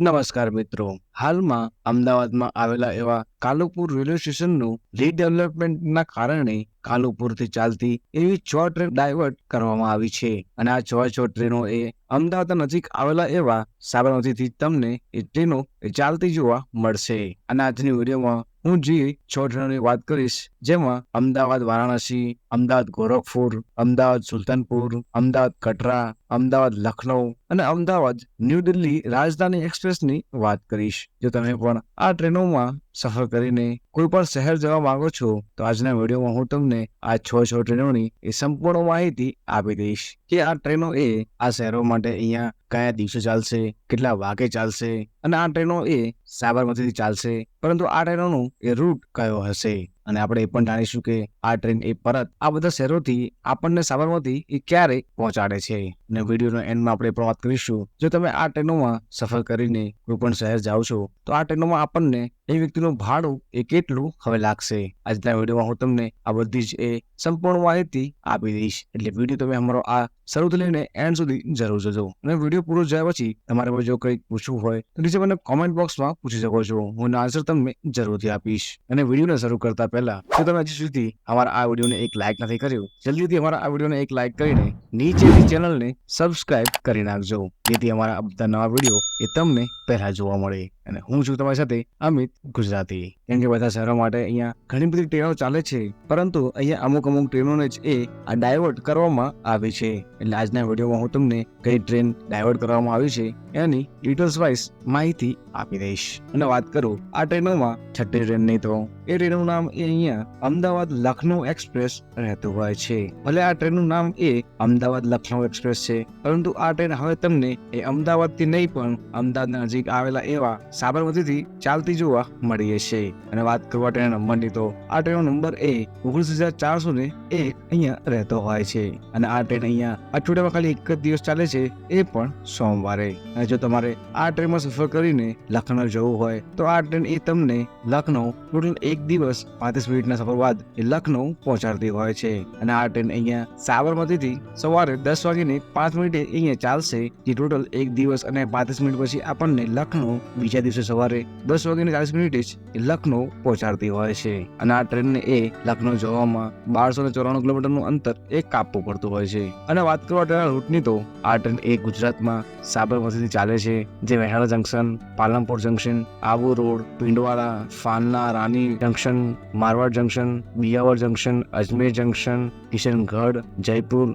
નમસ્કાર મિત્રો. હાલમાં અમદાવાદમાં આવેલા એવા કાલુપુર રેલવે સ્ટેશનનું રીડેવલપમેન્ટના કારણે કાલુપુરથી ચાલતી એવી છ ટ્રેન ડાયવર્ટ કરવામાં આવી છે. અને આ છ છ ટ્રેનો એ અમદાવાદ નજીક આવેલા એવા સાબરમતીથી તમને એ ટ્રેનો ચાલતી જોવા મળશે. અને આજની વિડીયોમાં હું જે છ ટ્રેનોની વાત કરીશ, જેમાં અમદાવાદ, વારાણસી, અમદાવાદ, ગોરખપુર, અમદાવાદ, સુલતાનપુર, અમદાવાદ, કટરા અમદાવાદ, લખનઉ અને અમદાવાદ, ન્યૂ દિલ્હી રાજધાની એક્સપ્રેસની વાત કરીશ. જો તમે પણ આ ટ્રેનોમાં સફર કરીને કોઈ પણ શહેર જવા માંગો છો, તો આજના વિડીયોમાં હું તમને આ છ છ ટ્રેનોની એ સંપૂર્ણ માહિતી આપી દઈશ કે આ ટ્રેનો એ આ શહેરો માટે અહીંયા કયા દિવસે ચાલશે, કેટલા વાગે ચાલશે અને આ ટ્રેનો એ સાબરમતીથી ચાલશે, પરંતુ આ ટ્રેનોનો એ રૂટ કયો હશે? અને આપણે એ પણ જાણીશું કે આ ટ્રેન એ પરત આ બધા શહેરોથી આપણને સાબરમતી એ ક્યારે પહોંચાડે છે. અને વિડીયોના એન્ડમાં આપણે પણ વાત કરીશું. જો તમે આ ટ્રેનોમાં સફર કરીને કોઈ પણ શહેર જાઓ છો, તો આ ટ્રેનોમાં આપણને એ વ્યક્તિનું ભાડું એ કેટલું હવે લાગશે? આજના વિડીયોમાં હું તમને આ બધી જ એ સંપૂર્ણ માહિતી આપી દઈશ. એટલે વીડિયો તમે અમારો આ શરૂથી લઈને એન્ડ સુધી જરૂર જોજો. અને વીડિયો પૂરો જાય પછી તમારે જો કંઈક પૂછવું હોય તો નીચે મને કોમેન્ટ બોક્સમાં પૂછી શકો છો. હું આન્સર તમને જરૂરથી આપીશ. અને વિડીયોને શરૂ કરતા પહેલા જો તમે હજી સુધી અમારા આ વિડીયોને એક લાઇક નથી કર્યું, જલ્દીથી અમારા આ વિડીયોને એક લાઇક કરીને નીચેની ચેનલને સબસ્ક્રાઇબ કરી નાખજો. જેથી અમારા બધા નવા વીડિયો એ તમને પહેલા જોવા મળે. અને હું છું તમારી સાથે અમિત ગુજરાતી. કેમ કે બધા શહેરો માટે અહીંયા ઘણી બધી ટ્રેનો ચાલે છે, પરંતુ અહીંયા અમુક અમુક ટ્રેનોને જ એ આ ડાયવર્ટ કરવામાં આવી છે. એટલે આજના વિડીયોમાં હું તમને કઈ ટ્રેન ડાયવર્ટ કરવામાં આવી છે એની ડિટેલ્સ વાઇઝ માહિતી આપી દઈશ. અને વાત કરું આ ટ્રેનોમાં છઠ્ઠી નહીં તો. એ ટ્રેનનું નામ એ અહીંયા અમદાવાદ લખનૌ એક્સપ્રેસ રહેતું હોય છે. ભલે આ ટ્રેનનું નામ એ અમદાવાદ લખનઉ એક્સપ્રેસ છે. પરંતુ આ ટ્રેન હવે તમને એ અમદાવાદથી નહીં, પણ અમદાવાદ નજીક આવેલા એવા સાબરમતીથી ચાલતી જોવા મળી છે અને વાત કરવા ટ્રેન નંબરની, તો આ ટ્રેનનો નંબર એ ઓગણીસ હજાર ચારસો ને એક અહીંયા રહેતો હોય છે. અને આ ટ્રેન અહીંયા અઠવાડિયામાં ખાલી એક જ દિવસ ચાલે છે, એ પણ સોમવારે. અને જો તમારે આ ટ્રેનમાં સફર કરીને લખનઉ જવું હોય, તો આ ટ્રેન એ તમને લખનઉ ટોટલ એક દિવસ પાંત્રીસ મિનિટના સફર બાદ એ લખનઉ પહોંચાડતી હોય છે. અને આ ટ્રેન અહીંયા સાબરમતીથી સવારે દસ વાગીને પાંચ મિનિટે અહીંયા ચાલશે, જે ટોટલ એક દિવસ અને પાંત્રીસ મિનિટ પછી આપણને લખનઉ બીજા દિવસે સવારે દસ વાગીને ચાલીસ મિનિટે જ લખનૌ પહોંચાડતી હોય છે. અને આ ટ્રેનને એ લખનઉ જવામાં બારસો ને ચોરાણું કિલોમીટરનું અંતર એ કાપવું પડતું હોય છે. અને વાત કરવા ટ્રેનના રૂટની તો આ ટ્રેન એ ગુજરાતમાં સાબરમતીથી ચાલે છે, જે Mehsana junction Palanpur junction Abu Road Pindwara Falna, Rani junction Marwar junction Beawar junction Ajmer junction Kishangarh, Jaipur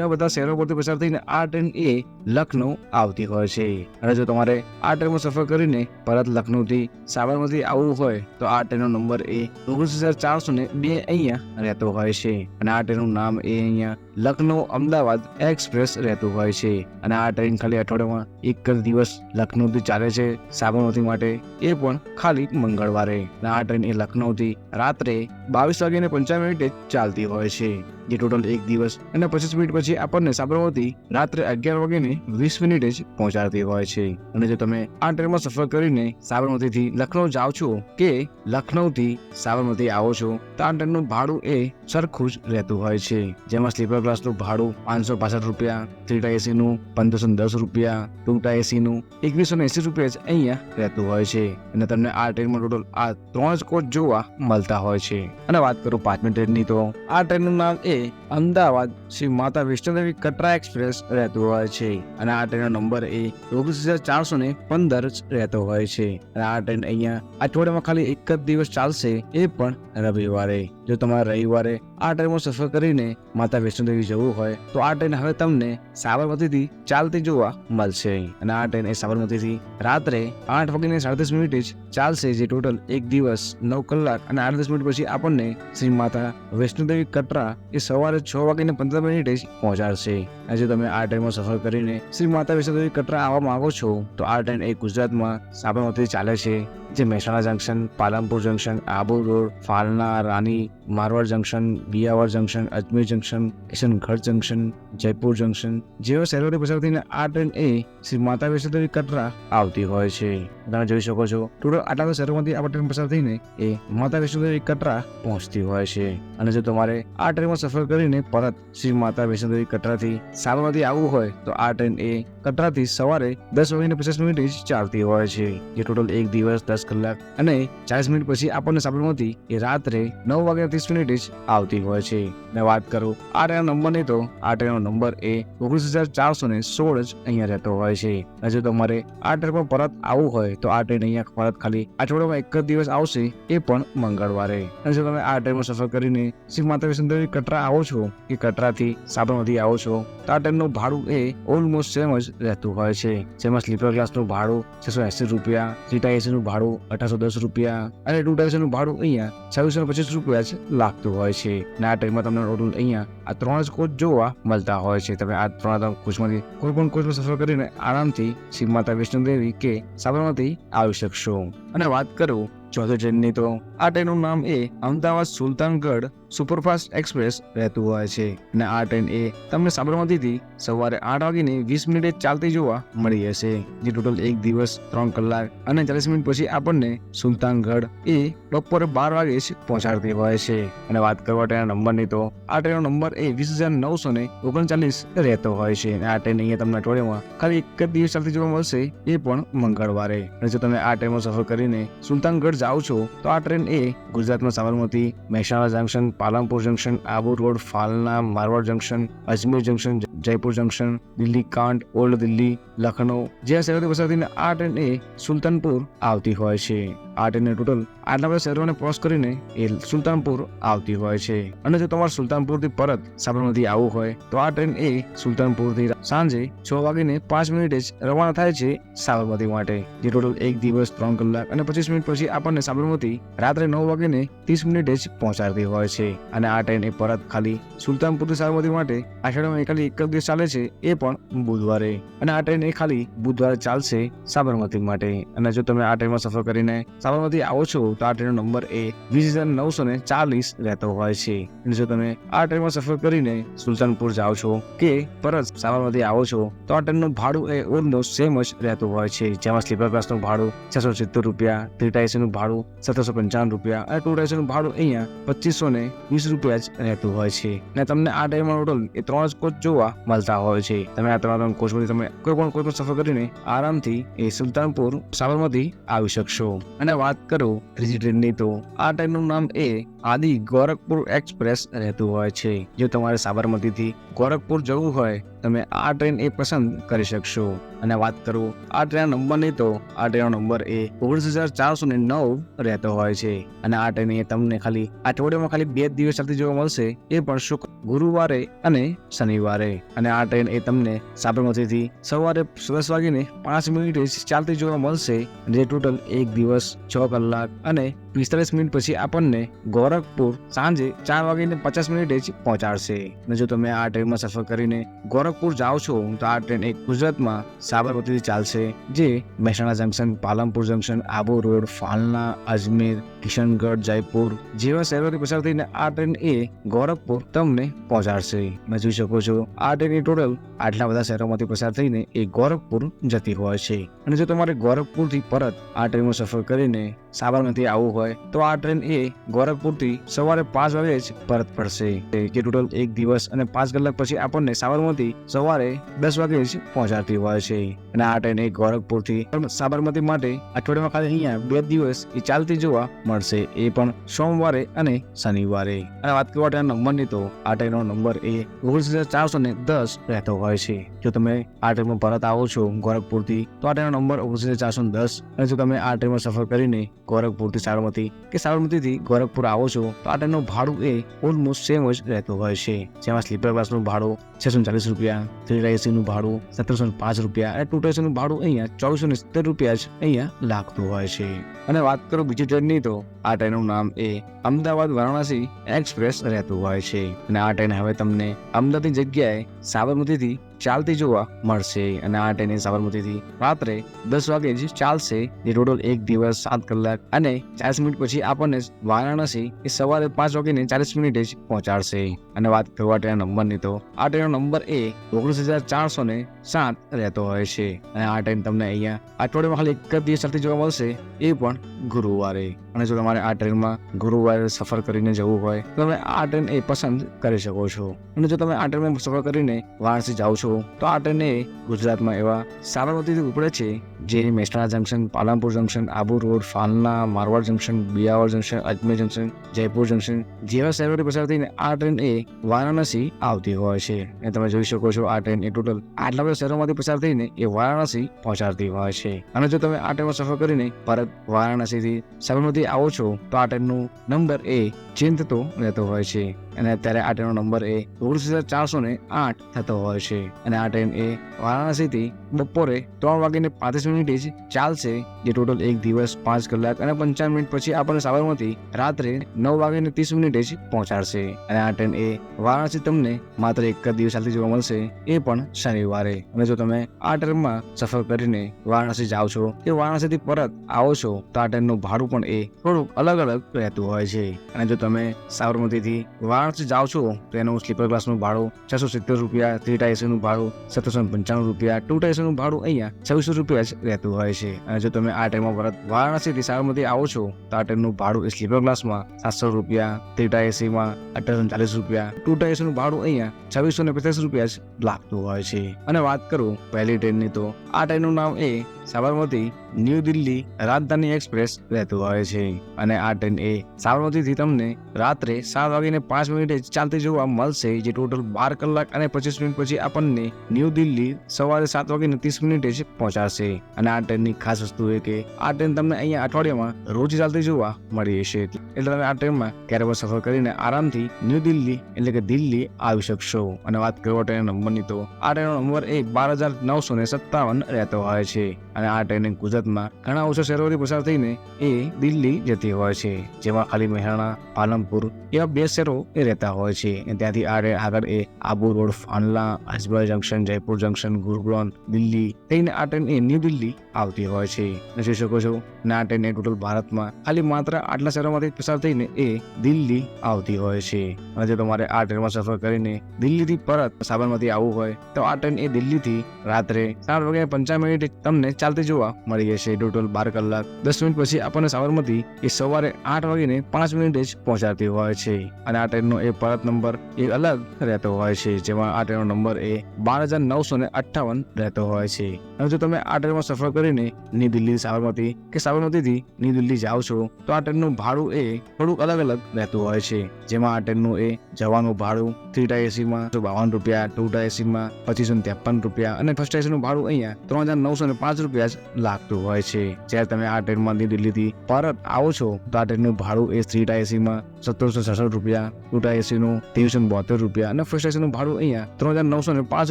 જેવા બધા શહેરો પરથી પસાર થઈને આ ટ્રેન એ લખનઉ આવતી હોય છે. અને જો તમારે આ ટ્રેનમાં સફર કરીને પરત લખનૌથી સાબરમતી આવવું હોય, તો આ ટ્રેનનો નંબર એ ઓગણીસ હજાર ચારસો ને બે અહીંયા રહેતો હોય છે. અને આ ટ્રેનનું નામ એ અહીંયા લખનઉ અમદાવાદ એક્સપ્રેસ રહેતું હોય છે. અને આ ટ્રેન ખાલી અઠવાડિયામાં એક જ દિવસ લખનૌથી ચાલે છે. સાબરમતી માટે એ પણ ખાલી મંગળવારે. અને આ ટ્રેન એ લખનૌથી રાત્રે બાવીસ વાગ્યાને પંચાવન મિનિટે ચાલતી હોય છે. જે ટોટલ એક દિવસ. અને પચીસ મિનિટ પછી આપણને સાબરમતી રાત્રે અગિયાર વાગ્યાને વીસ મિનિટે જ પહોંચાડતી હોય છે. અને જો તમે આ ટ્રેનમાં સફર કરીને સાબરમતીથી લખનઉ જાઓ છો કે લખનઉથી સાબરમતી આવો છો, તો આ ટ્રેનનું ભાડું એ સરખું જ રહેતું હોય છે. જેમાં સ્લીપર ક્લાસનું ભાડું પાંચસો પાસઠ રૂપિયા, થ્રી એસી નું પંદરસો દસ રૂપિયા, ટુ એસી નું એકવીસો એસી રૂપિયા જ અહીંયા રહેતું હોય છે. અને તમને આ ટ્રેનમાં ટોટલ આ ત્રણ જ કોચ જોવા મળતા હોય છે. અને વાત કરું પાંચમી ટ્રેનની તો, આ ટ્રેનનું નામ એ અમદાવાદ શ્રી માતા વૈષ્ણોદેવી કટરા એક્સપ્રેસ રહેતું હોય છે અને આ ટ્રેનનો નંબર એ ઓગણીસ હજાર ચારસો ને પંદર રહેતો હોય છે. અને આ ટ્રેન અહીંયા અઠવાડિયામાં ખાલી એક જ દિવસ ચાલશે એ પણ રવિવારે. જો તમારે રવિવારે આ ટ્રેનમાં સફર કરીને માતા વૈષ્ણોદેવી જવું હોય, તો આ ટ્રેન હવે તમને સાબરમતીથી ચાલતી જોવા મળશે. અને આ ટ્રેન એ સાબરમતીથી રાત્રે આઠ વાગીને સાડત્રીસ મિનિટે જ ચાલશે, જે ટોટલ એક દિવસ, નવ કલાક અને આડત્રીસ મિનિટ પછી આપણને શ્રી માતા વૈષ્ણોદેવી કટરા એ સવારે છ વાગીને પંદર મિનિટે જ પહોંચાડશે. અને જો તમે આ ટ્રેનમાં સફર કરીને શ્રી માતા વૈષ્ણોદેવી કટરા આવવા માંગો છો, તો આ ટ્રેન એ ગુજરાતમાં સાબરમતીથી ચાલે છે. જે Mehsana junction, Palanpur junction, Abu Road, Falna, Rani Marwar junction, Beawar junction, Ajmer junction, Kishangarh junction, Jaipur junction જેવા શહેરોથી પસાર થઈને આ ટ્રેન એ શ્રી માતા વૈષ્ણોદેવી કટરા આવતી હોય છે. તમે જોઈ શકો છો, ટોટલ આટલા શહેરોમાંથી આ ટ્રેન પસાર થઈને એ માતા વૈષ્ણોદેવી કટરા પહોંચતી હોય છે. અને જો તમારે આ ટ્રેનમાં સફર કરીને પરત શ્રી માતા વૈષ્ણોદેવી કટરાથી સાબરમતી આવવું હોય, તો આ ટ્રેન એ કટરાથી સવારે દસ વાગીને પચાસ મિનિટે જ ચાલતી હોય છે. જે ટોટલ એક દિવસ, દસ કલાક અને ચાલીસ મિનિટ પછી આપણને સાબરમતી એ રાત્રે નવ વાગ્યા મિનિટે આવતી હોય છે. ને વાત કરું, આ ટ્રેન નંબરની તો આ ટ્રેનનો નંબર એ ઓગણીસ હજાર ચારસો ને સોળ જ અહીંયા રહેતો હોય છે. અને જો તમારે આ ટ્રેન પર પરત આવવું હોય તો આ ટ્રેન અહીંયા પરત ખાલી અઠવાડિયામાં એક જ દિવસ આવશે એ પણ મંગળવારે. અને જો તમે આ ટ્રેનમાં સફર કરીને શ્રી માતા વૈષ્ણોદેવી કટરા આવો છો? કે કટરાથી સાબરમતી આવો છો? તો આ ટ્રેનનું ભાડું એ ઓલમોસ્ટ સેમ જ રહેતું હોય છે. જેમાં સ્લીપર ક્લાસનું ભાડું છસો એસી રૂપિયા સીટા એસીનું ભાડું અઢારસો દસ રૂપિયા અને ટુ ટાઈસી ભાડું અહીંયા છવ્વીસો પચીસ રૂપિયા જ લાગતું હોય છે. ટ્રેનમાં તમને ટોટલ અહીંયા આ ત્રણ જ કોચ જોવા મળતા હોય છે. તમે આ ત્રણ કોચમાંથી કોઈ પણ કોચમાં સફર કરીને આરામથી શ્રી માતા વૈષ્ણોદેવી કે સાબરમતી આવી શકશો. અને વાત કરું ચોથો ટ્રેનની તો આ ટ્રેનનું નામ એ અમદાવાદ સુલતાનગઢ સુપરફાસ્ટ એક્સપ્રેસ રહેતું હોય છે. અને આ ટ્રેન એ તમને સાબરમતીથી સવારે આઠ વાગીને વીસ મિનિટે ચાલતી જોવા મળી હશે, જે ટોટલ એક દિવસ ત્રણ કલાક અને ચાલીસ મિનિટ પછી આપણને સુલતાનગઢ એ બપોરે બાર વાગે જ પહોંચાડતી હોય છે. અને વાત કરવા ટ્રેનના નંબરની તો આ ટ્રેનનો નંબર એ વીસ હજાર નવસો ને ઓગણચાલીસ રહેતો હોય છે. આ ટ્રેન અહીંયા તમને અઠવાડિયામાં ખાલી એક જ દિવસ ચાલતી જોવા મળશે, એ પણ મંગળવારે. અને જો તમે આ ટ્રેનમાં સફર કરીને સુલતાનગઢ જાઓ છો, તો આ ટ્રેન એ ગુજરાતમાં Sabarmati, Mehsana junction, Palanpur junction, Abu Road, Falna, Marwar junction, Ajmer junction Jaipur junction, Delhi Cantt old Delhi Lucknow જ્યાં શહેરોથી પસાર થઈને આ ટ્રેન એ સુલતાનપુર આવતી હોય છે. આ ટ્રેનને ટોટલ આટલા બધા શહેરોને ક્રોસ કરીને એ સુલતાનપુર આવતી હોય છે. અને જો તમારે સુલતાનપુરથી પરત સાબરમતી આવવું હોય, તો આ ટ્રેન એ સુલતાનપુરથી સાંજે છ વાગીને પાંચ મિનિટે જ રવાના થાય છે સાબરમતી માટે, જે ટોટલ એક દિવસ ત્રણ કલાક અને પચીસ મિનિટ પછી આપણને સાબરમતી રાત્રે નવ વાગીને ત્રીસ મિનિટે જ પહોંચાડતી હોય છે. અને આ ટ્રેન એ પરત ખાલી સુલતાનપુરથી સાબરમતી માટે અઠવાડિયામાં ખાલી એક દિવસ ચાલે છે એ પણ બુધવારે. અને આ ટ્રેન એ ખાલી બુધવારે ચાલશે સાબરમતી માટે. અને જો તમે આ ટ્રેનમાં સફર કરીને સાબરમતી આવો છો તો આ ટ્રેનનો નંબર એ વીસ હજાર નવસો ને ચાલીસ રહેતો હોય છે. જો તમે આ ટ્રેનમાં સફર કરીને સુલતાનપુર જાઓ છો કે પરત સાબરમતી આવો છો, તો આ ટ્રેનનું ભાડું એ ઓલમોસ્ટ સેમ જ રહેતું હોય છે. જેમાં સ્લીપર ક્લાસનું ભાડું છસો સિત્તેર રૂપિયા, થ્રી ટાઈસીનું ભાડું સત્તરસો પંચાવન રૂપિયા અને ટુ ટાઈસીનું ભાડું અહીંયા પચીસો ને વીસ રૂપિયા જ રહેતું હોય છે. અને તમને આ ટ્રેનમાં ટોટલ એ ત્રણ જ કોચ જોવા મળતા હોય છે. તમે આ ત્રણ કોચમાંથી તમે કોઈ પણ કોઈ પણ સફર કરીને આરામથી એ સુલતાનપુર, સાબરમતી આવી શકશો. અને વાત કરું ત્રીજી ટ્રેનની તો આ ટ્રેનનું નામ એ આદિ ગોરખપુર એક્સપ્રેસ રહેતું હોય છે, જો તમારે સાબરમતીથી ગોરખપુર જવું હોય, તમે આ ટ્રેન એ પસંદ કરી શકશો. અને વાત કરું, આ ટ્રેન નંબરની તો આ ટ્રેનનો નંબર એ ઓગણીસ હજાર ચારસો ને નવ રહેતો હોય છે. અને આ ટ્રેન એ તમને ખાલી અઠવાડિયામાં ખાલી બે દિવસ ચાલતી જોવા મળશે. એ પણ શુક્ર ગુરુવારે અને શનિવારે. અને આ ટ્રેન એ તમને સાબરમતીથી સવારે દસ વાગીને પાંચ મિનિટે ચાલતી જોવા મળશે. જે ટોટલ એક દિવસ, છ કલાક અને પિસ્તાલીસ મિનિટ પછી આપણને ગોરખપુર સાંજે ચાર વાગીને પચાસ મિનિટે જ પહોંચાડશે. અને જો તમે આ ટ્રેનમાં સફર કરીને ગોરખપુર જાઓ છો. તો આ ટ્રેન એક ગુજરાતમાં સાબરમતીથી ચાલશે, જે Mehsana junction, Palanpur junction, Abu Road, Falna, Ajmer, Kishangarh, Jaipur જેવા શહેરોથી પસાર થઈને આ ટ્રેન એ ગોરખપુર તમને પહોંચાડશે. તમે જોઈ શકો છો, આ ટ્રેન ટોટલ આટલા બધા શહેરોમાંથી પસાર થઈને એ ગોરખપુર જતી હોય છે. અને જો તમારે ગોરખપુરથી પરત આ ટ્રેનમાં સફર કરીને સાબરમતી આવવું હોય, તો આ ટ્રેન એ ગોરખપુરથી સવારે પાંચ વાગે જ પરત પડશે. કે ટોટલ એક દિવસ અને પાંચ કલાક પછી આપણને સાબરમતી સવારે દસ વાગે જ પહોંચાડતી હોય છે. અને આ ટ્રેન ગોરખપુરથી સાબરમતી માટે અઠવાડિયામાં ખાલી અહીંયા બે દિવસ એ ચાલતી જોવા મળશે. એ પણ સોમવારે અને શનિવારે. અને વાત કરવા ટ્રેન નંબરની તો આ ટ્રેનનો નંબર એ ઓગણીસ ચારસો ને દસ રહેતો હોય છે. જો તમે આ ટ્રેનમાં પરત આવો છો ગોરખપુરથી, તો આ ટ્રેનનો નંબર ઓગણીસ હજાર ચારસો દસ. અને જો તમે આ ટ્રેનમાં સફર કરીને ગોરખપુરથી સાબરમતી કે સાબરમતીથી ગોરખપુર આવો છો, તો આ ટ્રેનનું ભાડું એ ઓલમોસ્ટ સેમ જ રહેતું હોય છે. જેમાં સ્લીપર ક્લાસનું ભાડું છસો ચાલીસ રૂપિયા થ્રી એસી નું ભાડું, સત્તરસો પાંચ રૂપિયા અને ટુ નું ભાડું અહીંયા ચોવીસો ને સિત્તેર રૂપિયા જ અહીંયા લાગતું હોય છે. અને વાત કરું બીજી ટ્રેનની તો, આ ટ્રેનનું નામ એ અમદાવાદ વારાણસી એક્સપ્રેસ રહેતું હોય છે. અને આ ટ્રેન હવે તમને અમદાવાદની જગ્યાએ સાબરમતીથી ચાલતી જોવા મળશે. અને આ ટ્રેન સાબરમતીથી રાત્રે દસ વાગે જ ચાલશે. જે ટોટલ એક દિવસ, સાત કલાક અને ચાલીસ મિનિટ પછી આપણને વારાણસી એ સવારે પાંચ વાગીને ચાલીસ મિનિટે જ પહોંચાડશે. અને વાત કરવા ટ્રેન નંબરની તો, આ ટ્રેનનો નંબર એ ઓગણીસ હજાર ચારસો ને સાત રહેતો હોય છે. અને આ ટ્રેન તમને અહીંયા અઠવાડિયામાં ખાલી એક જ દિવસ સરથી જોવા મળશે એ પણ ગુરુવારે. અને જો તમારે આ ટ્રેનમાં ગુરુવારે સફર કરીને જવું હોય, તો તમે આ ટ્રેન એ પસંદ કરી શકો છો. અને જો તમે આ ટ્રેનમાં સફર કરીને વારાણસી જાઓ છો, તો આ ટ્રેન એ ગુજરાતમાં એવા સાબરમતીથી ઉપડે છે, જે Mehsana junction Palanpur junction Abu Road, Falna, Marwar junction Beawar junction Ajmer junction Jaipur junction જેવા શહેરોથી પસાર થઈને આ ટ્રેન એ વારાણસી આવતી હોય છે. અને તમે જોઈ શકો છો આ ટ્રેન એ ટોટલ આટલા બધા શહેરોમાંથી પસાર થઈને એ વારાણસી પહોંચાડતી હોય છે. અને જો તમે આ ટ્રેનમાં સફર કરીને ભારત વારાણસીથી સાબરમતી આવો છો, તો આ ટ્રેનનું નંબર એ થતો રહેતો હોય છે. અને અત્યારે આ ટ્રેનનો નંબર એ ઓગણીસ હજાર ચારસો ને આઠ થતો હોય છે. અને આ ટ્રેન એ વારાણસીથી બપોરે ત્રણ વાગીને પાંત્રીસ મિનિટે જ ચાલશે, જે ટોટલ એક દિવસ પાંચ કલાક અને પંચાવન મિનિટ પછી આપણને સાબરમતી રાત્રે નવ વાગીને ત્રીસ મિનિટે જ પહોંચાડશે. અને આ ટ્રેન એ વારાણસી તમને માત્ર એક જ દિવસ ચાલતી જોવા મળશે, એ પણ શનિવારે. અને જો તમે આ ટ્રેનમાં સફર કરીને વારાણસી જાઓ છો કે વારાણસીથી પરત આવો છો, તો આ ટ્રેનનું ભાડું પણ એ થોડુંક અલગ અલગ રહેતું હોય છે. અને જો તમે સાબરમતીથી વારાણસી જાઓ છો, તો એનું સ્લીપર ક્લાસનું ભાડું છસો સિત્તેર રૂપિયા, થ્રી ટાઈસીનું ભાડું સત્તરસો પંચાણું રૂપિયા, ટુ ટાઈસીનું ભાડું અહીંયા છવ્વીસો રૂપિયા જ રહેતું હોય છે. અને જો તમે આ ટ્રેનમાં પરત વારાણસીથી સાબરમતી આવો છો, તો આ ટ્રેનનું ભાડું સ્લીપર ક્લાસમાં સાતસો રૂપિયા, થ્રી ટાઈસીમાં અઢારસો ચાલીસ રૂપિયા, ટુ ટાઈસીનું ભાડું અહીંયા છવ્વીસો ને પચાસ રૂપિયા જ લાગતું હોય છે. અને વાત કરું પહેલી ટ્રેનની, તો આ ટ્રેનનું નામ એ સાબરમતી ન્યૂ દિલ્હી રાજધાની એક્સપ્રેસ રહેતું હોય છે. અને આ ટ્રેન એ સાબરમતીથી તમને રાત્રે સાત વાગીને પાંચ મિનિટે ચાલતી જોવા મળશે જે ટોટલ બાર કલાક અને પચીસ મિનિટ પછી આપણને ન્યૂ દિલ્હી સવારે સાત વાગીને ત્રીસ મિનિટે જ પહોંચાડશે. અને આ ટ્રેનની ખાસ વસ્તુ એ કે આ ટ્રેન તમને અહીંયા અઠવાડિયામાં રોજ ચાલતી જોવા મળી હશે એટલે તમે આ ટ્રેનમાં ક્યારે પણ સફર કરીને આરામથી ન્યૂ દિલ્હી એટલે કે દિલ્હી આવી શકશો. અને વાત કરવા ટ્રેન નંબરની તો આ ટ્રેનનો નંબર એ બાર હજાર નવસો ને સત્તાવન રહેતો હોય છે. અને આ ટ્રેન ગુજરાતમાં ઘણા ઓછા શહેરોથી પસાર થઈને એ દિલ્હી જતી હોય છે. જેમાં ખાલી મહેરાણા, પાલનપુર એવા બે શહેરો એ રહેતા હોય છે. અને ત્યાંથી આરે આગળ એ આબુ રોડ, ફાનલા અજમેર જંકશન, જયપુર જંકશન, ગુરુગ્રામ, દિલ્હી થઈને આ ટ્રેન એ ન્યૂ દિલ્હી આવતી હોય છે. જોઈ શકો છો, ને આ ટ્રેન એ ટોટલ ભારતમાં ખાલી માત્ર આટલા શહેરોમાંથી પસાર થઈને એ દિલ્હી આવતી હોય છે. અને જો તમારે આ ટ્રેનમાં સફર કરીને દિલ્હીથી પરત સાબરમતી આવવું હોય, તો આ ટ્રેન એ દિલ્હીથી રાત્રે સાત વાગે પંચાવન મિનિટે તમને ચાલતી જોવા મળી જશે ટોટલ બાર કલાક, દસ મિનિટ પછી આપણને સાબરમતી એ સવારે આઠ વાગીને પાંચ મિનિટે જ પહોંચાડતી હોય છે. અને આ ટ્રેનનો એ પરત નંબર એ અલગ રહેતો હોય છે, જેમાં આ ટ્રેનનો નંબર એ બાર હજાર નવસો ને અઠ્ઠાવન રહેતો હોય છે. અને જો તમે આ ટ્રેનમાં સફર કરીને ન્યૂ દિલ્હી સાબરમતી કે સાબરમતીથી ન્યૂ દિલ્હી જાઓ છો, તો આ ટ્રેનનું ભાડું એ થોડુંક અલગ અલગ રહેતું હોય છે. જેમાં આ ટ્રેનનું એ જવાનું ભાડું થ્રી ટાયર એસીમાં બાવન રૂપિયા, ટુ ટાયર એસીમાં પચીસો ને ત્રેપન રૂપિયા અને ફર્સ્ટ એસીનું ભાડું અહીંયા ત્રણ હજાર નવસો ને પાંચ રૂપિયા જ લાગતું હોય છે. જ્યારે તમે આ ટ્રેનમાં ન્યૂ દિલ્હીથી પરત આવો છો, તો આ ટ્રેનનું ભાડું એ થ્રી ટાયર એસીમાં સત્તરસો સડસઠ રૂપિયા ટાયર એસીનું ત્રેવીસો બોતેર રૂપિયા અને ફર્સ્ટ એસીનું ભાડું અહીંયા ત્રણ હજાર નવસો ને પાંચ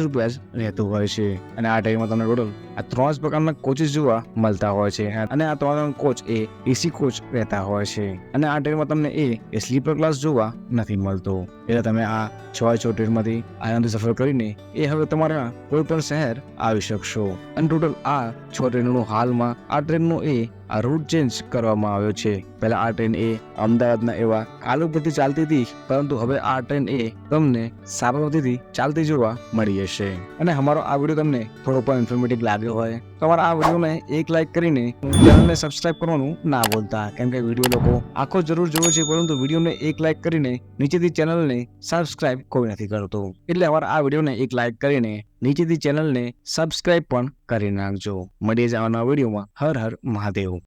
રૂપિયા જ રહેતું હોય છે. અને આ ટાઈમમાં તમને ટોટલ આ ત્રણ પ્રકારના કોચિસ જોવા મળતા હોય છે. અને આ ત્રણ કોચ એ એસી કોચ રહેતા હોય છે. અને આ ટ્રેનમાં તમને એ સ્લીપર ક્લાસ જોવા નથી મળતો. એટલે તમે આ છ છ ટ્રેનમાંથી આનંદથી સફર કરીને એ હવે તમારા કોઈ પણ શહેર આવી શકશો. અને ટોટલ આ છ ટ્રેનોનું હાલમાં આ ટ્રેનનો એ આ રૂટ ચેન્જ કરવામાં આવ્યો છે. પહેલા આ ટ્રેન એ અમદાવાદના એવા કાલુપુરથી ચાલતી હતી, પરંતુ હવે આ ટ્રેન એ તમને સાબરમતીથી ચાલતી જોવા મળી જશે અને અમારો આ વીડિયો તમને થોડો પણ ઇન્ફોર્મેટિવ લાગ્યો હોય, તો અમારા આ વિડીયોને એક લાઈક કરીને ચેનલને સબસ્ક્રાઇબ કરવાનું ના ભૂલતા. કેમ કે વીડિયો લોકો આખો જરૂર જોવે છે, પરંતુ વિડીયોને એક લાઈક કરીને નીચેથી ચેનલને સબસ્ક્રાઇબ કોઈ નથી કરતો. એટલે અમારા આ વિડીયોને એક લાઈક કરીને નીચેથી ચેનલને સબસ્ક્રાઇબ પણ કરી નાખજો. મળીએ જ આવવાના વિડીયોમાં. હર હર મહાદેવ.